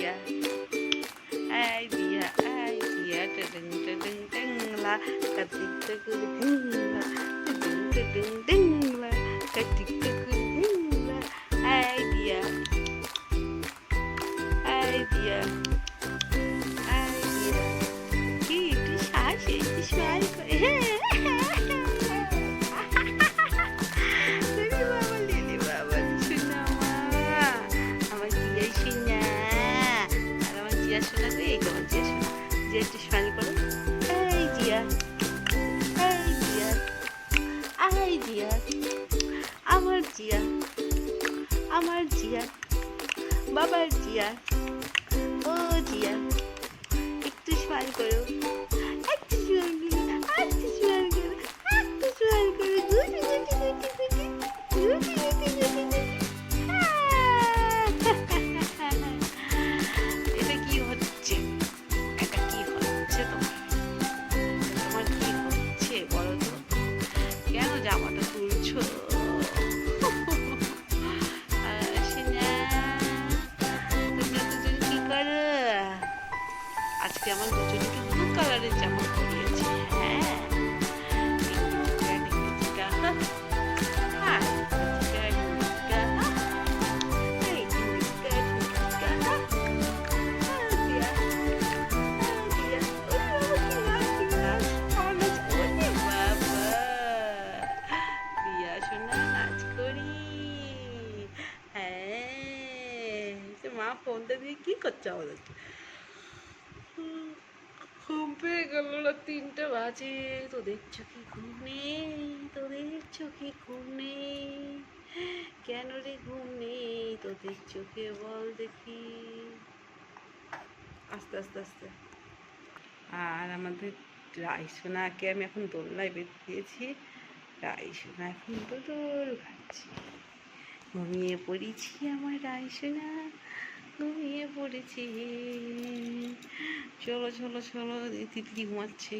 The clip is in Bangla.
Dia Hai Dia Hai Dia Dedeng dedeng deng lah Ketik dedeng deng lah Dedeng dedeng deng lah Ketik একটু স্মাইল করো। এই জিয়া এই জিয়া এই জিয়া, আমার জিয়া আমার জিয়া, বাবার জিয়া, ও জিয়া। আজকে আমার দুজনকে ব্লু কালারের জামা পরিয়েছি মা ফোনটা দিয়ে কি করছে আমাদেরকে ঘুম পেয়ে গেল না তিনটে বাজে। তোদের চোখে ঘুম নেই, তোদের চোখে ঘুম নেই। কেন রে ঘুম নেই, তোদের চোখে বল দেখি। আস্তে আস্তে আস্তে। আর আমাদের রাইসোনাকে আমি এখন দোলনায় বেঁধে দিয়েছি। রাইসোনা এখন তো দোল খাচ্ছি ঘুমিয়ে পড়েছি আমার রাইসোনা। ঘুমিয়ে পড়েছি। চলো চলো চলো তিতলি ঘুমাচ্ছে।